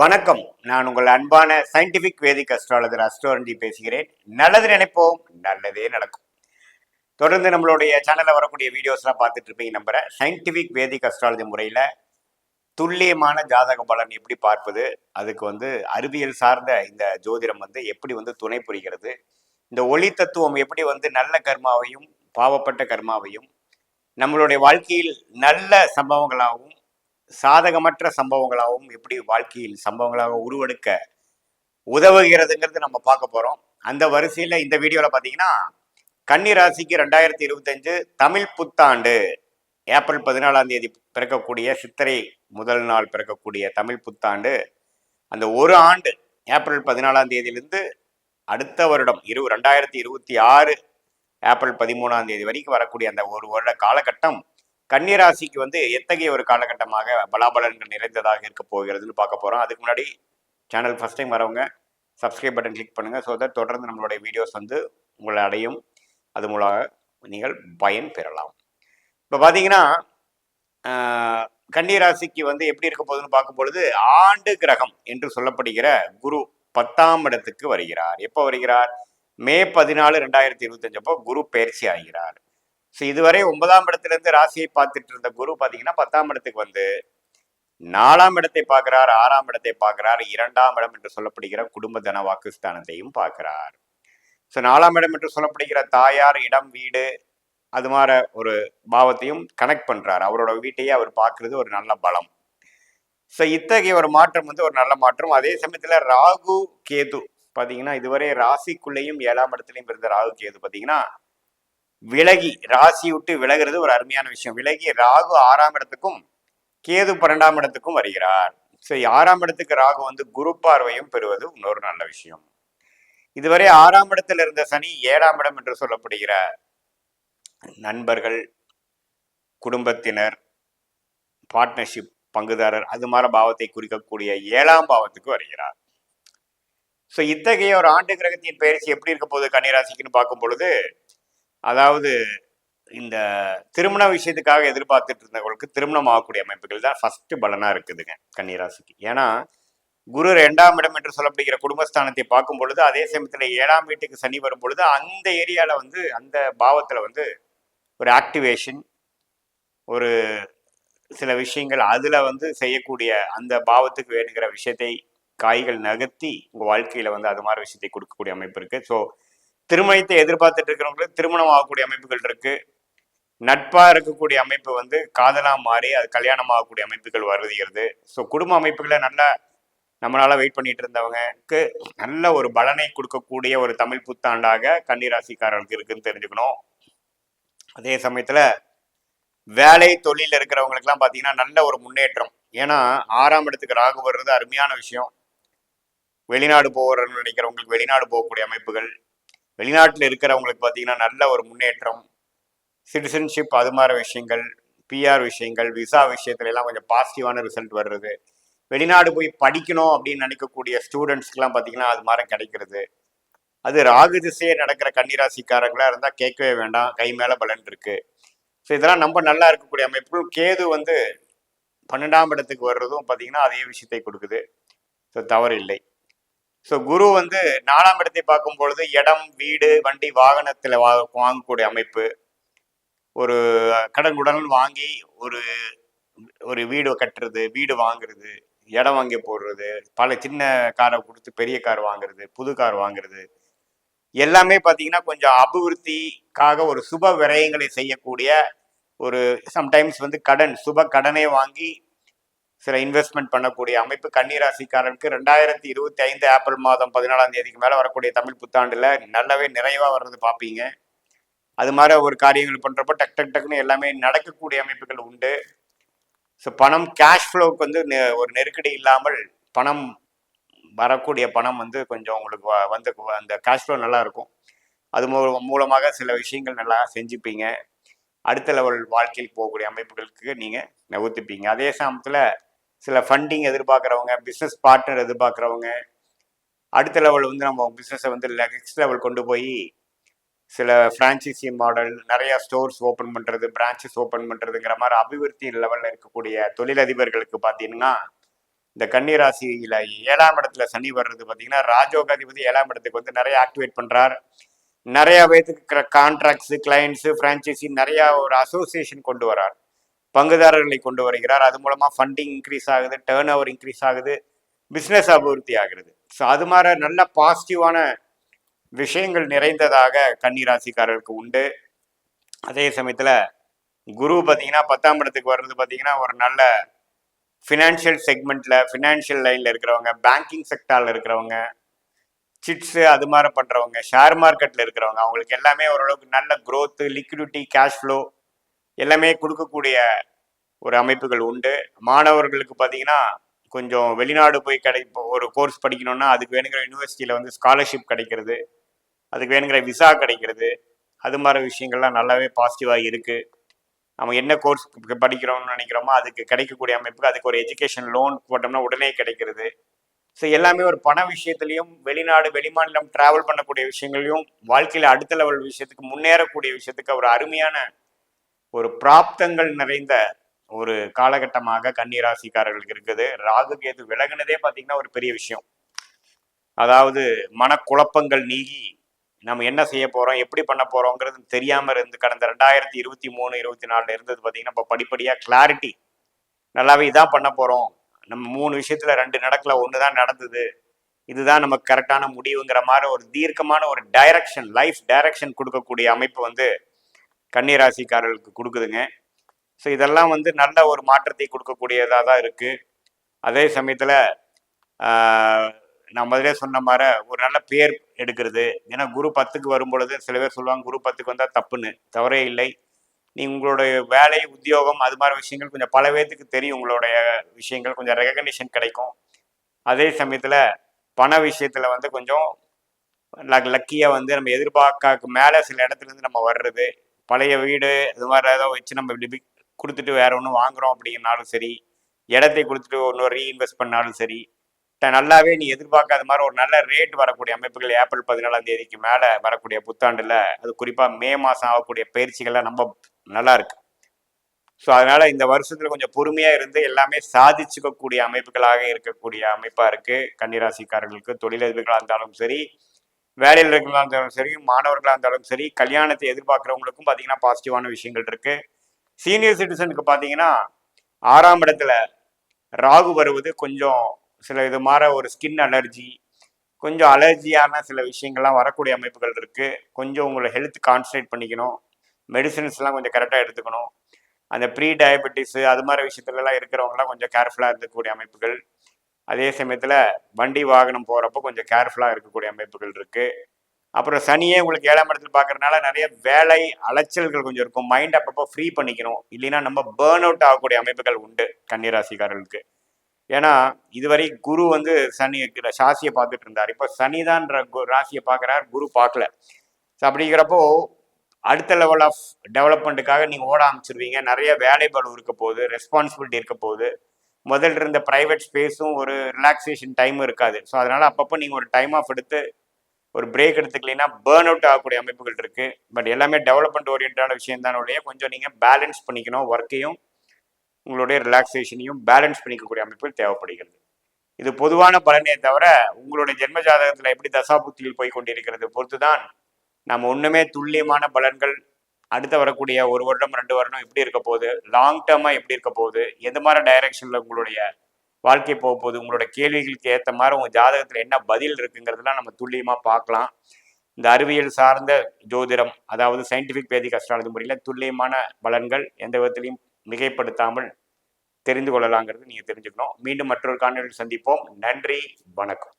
வணக்கம். நான் உங்கள் அன்பான சயின்டிபிக் வேதிக் அஸ்ட்ராலஜர் அஸ்ட்ரோரஞ்சி பேசுகிறேன். நல்லது நினைப்போம் நல்லதே நடக்கும். தொடர்ந்து நம்மளுடைய சேனலில் வரக்கூடிய வீடியோஸ்லாம் பார்த்துட்டு இருப்பீங்க நம்புறேன் சயின்டிபிக் வேதிக் அஸ்ட்ராலஜி முறையில் துல்லியமான ஜாதக பலன் எப்படி பார்ப்பது அதுக்கு வந்து அறிவியல் சார்ந்த இந்த ஜோதிடம் வந்து எப்படி வந்து துணை புரிகிறது இந்த ஒளி தத்துவம் எப்படி வந்து நல்ல கர்மாவையும் பாவப்பட்ட கர்மாவையும் நம்மளுடைய வாழ்க்கையில் நல்ல சம்பவங்களாகவும் சாதகமற்ற சம்பவங்களாகவும் எப்படி வாழ்க்கையில் சம்பவங்களாக உருவெடுக்க உதவுகிறதுங்கிறது நம்ம பார்க்க போகிறோம் அந்த வரிசையில் இந்த வீடியோவில் பார்த்தீங்கன்னா கன்னி ராசிக்கு ரெண்டாயிரத்தி இருபத்தஞ்சு தமிழ் புத்தாண்டு. ஏப்ரல் பதினாலாம் தேதி பிறக்கக்கூடிய சித்திரை முதல் நாள் பிறக்கக்கூடிய தமிழ் புத்தாண்டு. அந்த ஒரு ஆண்டு ஏப்ரல் பதினாலாம் தேதியிலிருந்து அடுத்த வருடம் இரு ரெண்டாயிரத்தி இருபத்தி ஆறு ஏப்ரல் பதிமூணாம் தேதி வரைக்கும் வரக்கூடிய அந்த ஒரு வருட காலகட்டம் கன்னிராசிக்கு வந்து எத்தகைய ஒரு காலகட்டமாக பலாபலன்கள் நிறைந்ததாக இருக்க போகிறதுன்னு பார்க்க போகிறோம் அதுக்கு முன்னாடி சேனல் ஃபஸ்ட் டைம் வரவங்க சப்ஸ்கிரைப் பட்டன் கிளிக் பண்ணுங்கள் ஸோ தட் தொடர்ந்து நம்மளுடைய வீடியோஸ் வந்து உங்களை அடையும். அது மூலமாக நீங்கள் பயன் பெறலாம். இப்போ பார்த்தீங்கன்னா கன்னிராசிக்கு வந்து எப்படி இருக்க போகுதுன்னு பொழுது ஆண்டு கிரகம் என்று சொல்லப்படுகிற குரு பத்தாம் இடத்துக்கு வருகிறார். எப்போ வருகிறார்? மே பதினாலு ரெண்டாயிரத்தி இருபத்தஞ்சு அப்போ குரு பயிற்சி ஆகிறார். ஸோ இதுவரை ஒன்பதாம் இடத்துல இருந்து ராசியை பார்த்துட்டு இருந்த குரு பார்த்தீங்கன்னா பத்தாம் இடத்துக்கு வந்து நாலாம் இடத்தை பார்க்கிறார் ஆறாம் இடத்தை பார்க்கிறார் இரண்டாம் இடம் என்று சொல்லப்படுகிற குடும்ப தன வாக்குஸ்தானத்தையும் பார்க்கிறார். ஸோ நாலாம் இடம் என்று சொல்லப்படுகிற தாயார் இடம் வீடு அது மாதிரி ஒரு பாவத்தையும் கனெக்ட் பண்றார். அவரோட வீட்டையே அவர் பார்க்கிறது ஒரு நல்ல பலம். ஸோ இத்தகைய ஒரு மாற்றம் வந்து ஒரு நல்ல மாற்றம். அதே சமயத்தில் ராகு கேது பாத்தீங்கன்னா இதுவரை ராசிக்குள்ளேயும் ஏழாம் இடத்துலையும் இருந்த ராகு கேது பார்த்தீங்கன்னா விலகி ராசி விட்டு விலகிறது ஒரு அருமையான விஷயம். விலகி ராகு ஆறாம் இடத்துக்கும் கேது பன்னெண்டாம் இடத்துக்கும் வருகிறார். ஸோ ஆறாம் இடத்துக்கு ராகு வந்து குரு பார்வையும் பெறுவது இன்னொரு நல்ல விஷயம். இதுவரை ஆறாம் இடத்தில் இருந்த சனி ஏழாம் இடம் என்று சொல்லப்படுகிற நண்பர்கள் குடும்பத்தினர் பார்ட்னர்ஷிப் பங்குதாரர் அது மாதிரி பாவத்தை குறிக்கக்கூடிய ஏழாம் பாவத்துக்கு வருகிறார். ஸோ இத்தகைய ஒரு ஆண்டு கிரகத்தின் பயிற்சி எப்படி இருக்க போகுது? கன்னிராசிக்குன்னு பார்க்கும் பொழுது அதாவது இந்த திருமண விஷயத்துக்காக எதிர்பார்த்துட்டு இருந்தவங்களுக்கு திருமணம் ஆகக்கூடிய அமைப்புகள் தான் ஃபர்ஸ்ட் பலனா இருக்குதுங்க கன்னிராசிக்கு. ஏன்னா குரு ரெண்டாம் இடம் என்று சொல்லப்படுகிற குடும்பஸ்தானத்தை பார்க்கும் பொழுது அதே சமயத்துல ஏழாம் வீட்டுக்கு சனி வரும் பொழுது அந்த ஏரியால வந்து அந்த பாவத்துல வந்து ஒரு ஆக்டிவேஷன் ஒரு சில விஷயங்கள் அதுல வந்து செய்யக்கூடிய அந்த பாவத்துக்கு வேணுங்கிற விஷயத்தை காய்கள் நகர்த்தி உங்க வாழ்க்கையில வந்து அது மாதிரி விஷயத்தை கொடுக்கக்கூடிய அமைப்பு இருக்கு. ஸோ திருமணத்தை எதிர்பார்த்துட்டு இருக்கிறவங்களுக்கு திருமணம் ஆகக்கூடிய அமைப்புகள் இருக்கு. நட்பா இருக்கக்கூடிய அமைப்பு வந்து காதலா மாறி அது கல்யாணம் ஆகக்கூடிய அமைப்புகள் வருகிறது. ஸோ குடும்ப அமைப்புகளை நல்லா நம்மளால வெயிட் பண்ணிட்டு இருந்தவங்களுக்கு நல்ல ஒரு பலனை கொடுக்கக்கூடிய ஒரு தமிழ் புத்தாண்டாக கன்னிராசிக்காரர்களுக்கு இருக்குன்னு தெரிஞ்சுக்கணும். அதே சமயத்துல வேலை தொழில் இருக்கிறவங்களுக்குலாம் பார்த்தீங்கன்னா நல்ல ஒரு முன்னேற்றம். ஏன்னா ஆறாம் இடத்துக்கு ராகு வர்றது அருமையான விஷயம். வெளிநாடு போகிறன்னு நினைக்கிறவங்களுக்கு வெளிநாடு போகக்கூடிய அமைப்புகள் வெளிநாட்டில் இருக்கிறவங்களுக்கு பார்த்தீங்கன்னா நல்ல ஒரு முன்னேற்றம் சிட்டிசன்ஷிப் அது மாதிரி விஷயங்கள் பிஆர் விஷயங்கள் விசா விஷயத்துல எல்லாம் கொஞ்சம் பாசிட்டிவான ரிசல்ட் வர்றது. வெளிநாடு போய் படிக்கணும் அப்படின்னு நினைக்கக்கூடிய ஸ்டூடெண்ட்ஸ்க்குலாம் பார்த்தீங்கன்னா அது மாதிரி கிடைக்கிறது. அது ராகு திசையே நடக்கிற கன்னிராசிக்காரங்களாக இருந்தால் கேட்கவே வேண்டாம். கை மேலே பலன் இருக்கு. ஸோ இதெல்லாம் நம்ம நல்லா இருக்கக்கூடிய அமைப்புகள் கேது வந்து பன்னெண்டாம் இடத்துக்கு வர்றதும் பார்த்தீங்கன்னா அதே விஷயத்தை கொடுக்குது. ஸோ தவறு இல்லை ஸோ குரு வந்து நாலாம் இடத்தை பார்க்கும் பொழுது இடம் வீடு வண்டி வாகனத்தில் வா வாங்கக்கூடிய அமைப்பு. ஒரு கடன் உடன் வாங்கி ஒரு ஒரு வீடு கட்டுறது வீடு வாங்குறது இடம் வாங்கி போடுறது பல சின்ன காரை கொடுத்து பெரிய கார் வாங்குறது புது கார் வாங்குறது. எல்லாமே பார்த்தீங்கன்னா கொஞ்சம் அபிவிருத்திக்காக ஒரு சுப விரயங்களை செய்யக்கூடிய ஒரு சம்டைம்ஸ் வந்து கடன் சுப கடனை வாங்கி சில இன்வெஸ்ட்மெண்ட் பண்ணக்கூடிய அமைப்பு கன்னிராசிக்காரனுக்கு ரெண்டாயிரத்தி இருபத்தி ஐந்து ஏப்ரல் மாதம் பதினாலாம் தேதிக்கு மேலே வரக்கூடிய தமிழ் புத்தாண்டுல நல்லாவே நிறைவாக வர்றது பார்ப்பீங்க அது மாதிரி ஒரு காரியங்கள் பண்ணுறப்போ டக் டக் டக்குன்னு எல்லாமே நடக்கக்கூடிய அமைப்புகள் உண்டு. ஸோ பணம் கேஷ் ஃப்ளோவுக்கு வந்து நெ- ஒரு நெருக்கடி இல்லாமல் பணம் வரக்கூடிய பணம் வந்து கொஞ்சம் உங்களுக்கு வ- வந்து அந்த கேஷ் ஃப்ளோ நல்லா இருக்கும். அது மூலமாக சில விஷயங்கள் நல்லா செஞ்சுப்பீங்க. அடுத்த லெவல் வாழ்க்கையில் போகக்கூடிய அமைப்புகளுக்கு நீங்கள் நகர்த்திப்பீங்க. அதே சமயத்தில் சில ஃபண்டிங் எதிர்பார்க்குறவங்க பிஸ்னஸ் பார்ட்னர் எதிர்பார்க்குறவங்க அடுத்த லெவல் வந்து நம்ம பிஸ்னஸை வந்து நெக்ஸ்ட் லெவல் கொண்டு போய் சில ஃப்ரான்ச்சைசி மாடல் நிறையா ஸ்டோர்ஸ் ஓப்பன் பண்ணுறது பிரான்ச்சஸ் ஓப்பன் பண்ணுறதுங்கிற மாதிரி அபிவிருத்தி லெவலில் இருக்கக்கூடிய தொழிலதிபர்களுக்கு பார்த்தீங்கன்னா இந்த கன்னிராசியில் ஏழாம் இடத்துல சனி வர்றது பார்த்தீங்கன்னா ராஜோகாதிபதி ஏழாம் இடத்துக்கு வந்து நிறைய ஆக்டிவேட் பண்ணுறார் நிறையா பேத்துக்கு கான்ட்ராக்ட்ஸு கிளைண்ட்ஸு ஃப்ரான்ச்சைசி நிறையா ஒரு அசோசியேஷன் கொண்டு வரார் பங்குதாரர்களை கொண்டு வருகிறார். அது மூலமாக ஃபண்டிங் இன்க்ரீஸ் ஆகுது டேர்ன் ஓவர் இன்க்ரீஸ் ஆகுது பிஸ்னஸ் அபிவிருத்தி ஆகிறது. ஸோ அது மாதிரி நல்ல பாசிட்டிவான விஷயங்கள் நிறைந்ததாக கன்னிராசிக்காரருக்கு உண்டு. அதே சமயத்தில் குரு பார்த்தீங்கன்னா பத்தாம் இடத்துக்கு வர்றது பார்த்தீங்கன்னா ஒரு நல்ல ஃபினான்ஷியல் செக்மெண்ட்டில் ஃபினான்ஷியல் லைனில் இருக்கிறவங்க பேங்கிங் செக்டாரில் இருக்கிறவங்க சிட்ஸு அது மாதிரி பண்ணுறவங்க ஷேர் மார்க்கெட்டில் இருக்கிறவங்க அவங்களுக்கு எல்லாமே ஓரளவுக்கு நல்ல க்ரோத்து லிக்விடிட்டி கேஷ் ஃப்ளோ எல்லாமே கொடுக்கக்கூடிய ஒரு அமைப்புகள் உண்டு. மாணவர்களுக்கு பார்த்தீங்கன்னா கொஞ்சம் வெளிநாடு போய் கிடை ஒரு கோர்ஸ் படிக்கணும்னா அதுக்கு வேணுங்கிற யூனிவர்சிட்டியில் வந்து ஸ்காலர்ஷிப் கிடைக்கிறது. அதுக்கு வேணுங்கிற விசா கிடைக்கிறது. அது மாதிரி விஷயங்கள்லாம் நல்லாவே பாசிட்டிவாக இருக்குது நம்ம என்ன கோர்ஸ் படிக்கிறோம்னு நினைக்கிறோமோ அதுக்கு கிடைக்கக்கூடிய அமைப்புக்கு அதுக்கு ஒரு எஜுகேஷன் லோன் போட்டோம்னா உடனே கிடைக்கிறது. ஸோ எல்லாமே ஒரு பண விஷயத்துலையும் வெளிநாடு வெளிமாநிலம் டிராவல் பண்ணக்கூடிய விஷயங்களையும் வாழ்க்கையில் அடுத்த லெவல் விஷயத்துக்கு முன்னேறக்கூடிய விஷயத்துக்கு ஒரு அருமையான ஒரு பிராப்தங்கள் நிறைந்த ஒரு காலகட்டமாக கன்னிராசிக்காரர்களுக்கு இருக்குது. ராகு கேது விலகினதே பார்த்தீங்கன்னா ஒரு பெரிய விஷயம். அதாவது மனக்குழப்பங்கள் நீங்கி நம்ம என்ன செய்ய போறோம் எப்படி பண்ண போறோங்கிறது தெரியாம இருந்து கடந்த ரெண்டாயிரத்தி இருபத்தி மூணு இருபத்தி நாலுல இருந்தது பார்த்தீங்கன்னா இப்போ படிப்படியாக கிளாரிட்டி நல்லாவே இதான் பண்ண போறோம். நம்ம மூணு விஷயத்துல ரெண்டு நடக்கல ஒன்று தான் நடந்தது. இதுதான் நமக்கு கரெக்டான முடிவுங்கிற மாதிரி ஒரு தீர்க்கமான ஒரு டைரக்ஷன் லைஃப் டைரக்ஷன் கொடுக்கக்கூடிய அமைப்பு வந்து கன்னிராசிக்காரர்களுக்கு கொடுக்குதுங்க. ஸோ இதெல்லாம் வந்து நல்ல ஒரு மாற்றத்தை கொடுக்கக்கூடியதாக தான் இருக்குது அதே சமயத்தில் நான் முதலே சொன்ன மாதிரி ஒரு நல்ல பேர் எடுக்கிறது. ஏன்னா குரு பத்துக்கு வரும் பொழுது சில பேர் சொல்லுவாங்க குரு பத்துக்கு வந்தால் தப்புன்னு. தவறே இல்லை. நீ உங்களுடைய வேலை உத்தியோகம் அது மாதிரி விஷயங்கள் கொஞ்சம் பல பேர்த்துக்கு தெரியும். உங்களுடைய விஷயங்கள் கொஞ்சம் ரெகக்னிஷன் கிடைக்கும். அதே சமயத்தில் பண விஷயத்தில் வந்து கொஞ்சம் லக்கியாக வந்து நம்ம எதிர்பார்க்க மேலே சில இடத்துல இருந்து நம்ம வர்றது. பழைய வீடு இது மாதிரி ஏதோ வச்சு நம்ம இப்படி கொடுத்துட்டு வேற ஒன்று வாங்குறோம் அப்படிங்கனாலும் சரி இடத்தை கொடுத்துட்டு ஒன்று ரீஇன்வெஸ்ட் பண்ணாலும் சரி நல்லாவே நீ எதிர்பார்க்காத மாதிரி ஒரு நல்ல ரேட் வரக்கூடிய அமைப்புகள் ஏப்ரல் பதினாலாம் தேதிக்கு மேலே வரக்கூடிய புத்தாண்டில் அது குறிப்பாக மே மாதம் ஆகக்கூடிய பயிற்சிகள்லாம் ரொம்ப நல்லா இருக்கு. ஸோ அதனால இந்த வருஷத்துல கொஞ்சம் பொறுமையா இருந்து எல்லாமே சாதிச்சுக்கக்கூடிய அமைப்புகளாக இருக்கக்கூடிய அமைப்பா இருக்கு. கன்னிராசிக்காரர்களுக்கு தொழிலதிபர்களாக இருந்தாலும் சரி வேலையில் இருக்கிறதா இருந்தாலும் சரி மாணவர்களாக இருந்தாலும் சரி கல்யாணத்தை எதிர்பார்க்குறவங்களுக்கும் பார்த்தீங்கன்னா பாசிட்டிவான விஷயங்கள் இருக்கு. சீனியர் சிட்டிசனுக்கு பார்த்தீங்கன்னா ஆறாம் இடத்துல ராகு வருவது கொஞ்சம் சில இது மாதிரி ஒரு ஸ்கின் அலர்ஜி கொஞ்சம் அலர்ஜியான சில விஷயங்கள்லாம் வரக்கூடிய அமைப்புகள் இருக்கு. கொஞ்சம் உங்களை ஹெல்த் கான்சன்ட்ரேட் பண்ணிக்கணும். மெடிசின்ஸ்லாம் கொஞ்சம் கரெக்டாக எடுத்துக்கணும். அந்த ப்ரீ டயபெட்டிஸ் அது மாதிரி விஷயத்துலலாம் இருக்கிறவங்களாம் கொஞ்சம் கேர்ஃபுல்லாக இருக்கக்கூடிய அமைப்புகள். அதே சமயத்தில் வண்டி வாகனம் போகிறப்போ கொஞ்சம் கேர்ஃபுல்லாக இருக்கக்கூடிய அமைப்புகள் இருக்குது அப்புறம் சனியே உங்களுக்கு ஏழாம் இடத்துல பார்க்குறதுனால நிறைய வேலை அலைச்சல்கள் கொஞ்சம் இருக்கும். மைண்ட் அப்பப்போ ஃப்ரீ பண்ணிக்கணும். இல்லைன்னா நம்ம பேர்ன் அவுட் ஆகக்கூடிய அமைப்புகள் உண்டு கன்னிராசிக்காரர்களுக்கு. ஏன்னா இதுவரை குரு வந்து சனி ராசியை பார்த்துட்டு இருந்தார். இப்போ சனிதான்ற ராசியை பார்க்குறார் குரு பார்க்கல. ஸோ அப்படிங்கிறப்போ அடுத்த லெவல் ஆஃப் டெவலப்மெண்ட்டுக்காக நீங்கள் ஓட ஆரம்பிச்சிருவீங்க. நிறைய வேலைபாடு இருக்க போகுது. ரெஸ்பான்சிபிலிட்டி இருக்க போகுது. முதல்ல இருந்த ப்ரைவேட் ஸ்பேஸும் ஒரு ரிலாக்ஸேஷன் டைமும் இருக்காது. ஸோ அதனால் அப்பப்போ நீங்கள் ஒரு டைம் ஆஃப் எடுத்து ஒரு பிரேக் எடுத்துக்கலைன்னா பேர்ன் அவுட் ஆகக்கூடிய அமைப்புகள் இருக்குது பட் எல்லாமே டெவலப்மெண்ட் ஓரியன்டான விஷயம் தான் உடைய கொஞ்சம் நீங்கள் பேலன்ஸ் பண்ணிக்கணும். ஒர்க்கையும் உங்களுடைய ரிலாக்ஸேஷனையும் பேலன்ஸ் பண்ணிக்கக்கூடிய அமைப்புகள் தேவைப்படுகிறது. இது பொதுவான பலனே தவிர உங்களுடைய ஜென்ம ஜாதகத்தில் எப்படி தசாபுத்தியில் போய் கொண்டிருக்கிறது பொறுத்து தான் நம்ம ஒன்றுமே துல்லியமான பலன்கள் அடுத்து வரக்கூடிய ஒரு வருடம் ரெண்டு வருடம் எப்படி இருக்க போகுது? லாங் டேர்மாக எப்படி இருக்க போகுது? எந்த மாதிரி டைரக்ஷனில் உங்களுடைய வாழ்க்கை போக போகுது? உங்களோட கேள்விகளுக்கு ஏற்ற மாதிரி உங்கள் ஜாதகத்தில் என்ன பதில் இருக்குங்கிறதெல்லாம் நம்ம துல்லியமாக பார்க்கலாம். இந்த அறிவியல் சார்ந்த ஜோதிடம் அதாவது சயின்டிஃபிக் பேதிக் அஸ்ட்ராலஜி முறையில் துல்லியமான பலன்கள் எந்த விதத்திலையும் மிகைப்படுத்தாமல் தெரிந்து கொள்ளலாங்கிறது நீங்கள் தெரிஞ்சுக்கணும். மீண்டும் மற்றொரு காணொலியில் சந்திப்போம். நன்றி வணக்கம்.